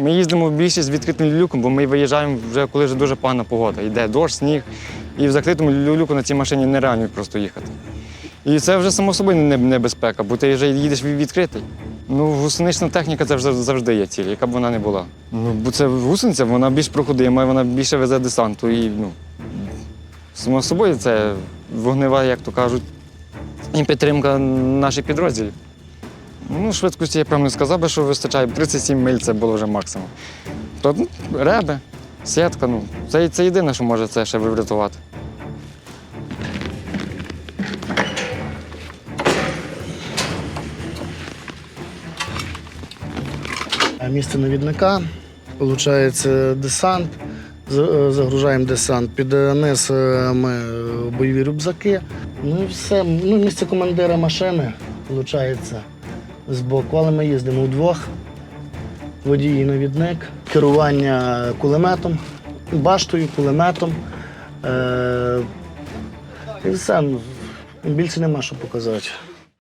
Ми їздимо більше з відкритим люком, бо ми виїжджаємо вже коли вже дуже погана погода. Йде дощ, сніг. І в закритому люку на цій машині нереально просто їхати. І це вже само собою небезпека, бо ти вже їдеш відкритий. Ну, гусенична техніка це вже завжди є ціль, яка б вона не була. Ну, бо це гусениця, вона більш проходима, вона більше везе десанту. І, ну, само собою це вогнева, як то кажуть, і підтримка наших підрозділів. Ну, швидкості я прямо не сказав би, що вистачає. 37 миль це було вже максимум. То ну, реби, сітка, ну, це, це єдине, що може це ще врятувати. Місце навідника, виходить, десант. Е, Загружаємо десант. Під е, низ е, ми бойові рюкзаки. Ну і все. Ну, місце командира машини, виходить, збоку. Але ми їздимо вдвох. Водій і навідник, керування кулеметом, баштою, кулеметом. Е- і все. Ну, Більше нема що показати.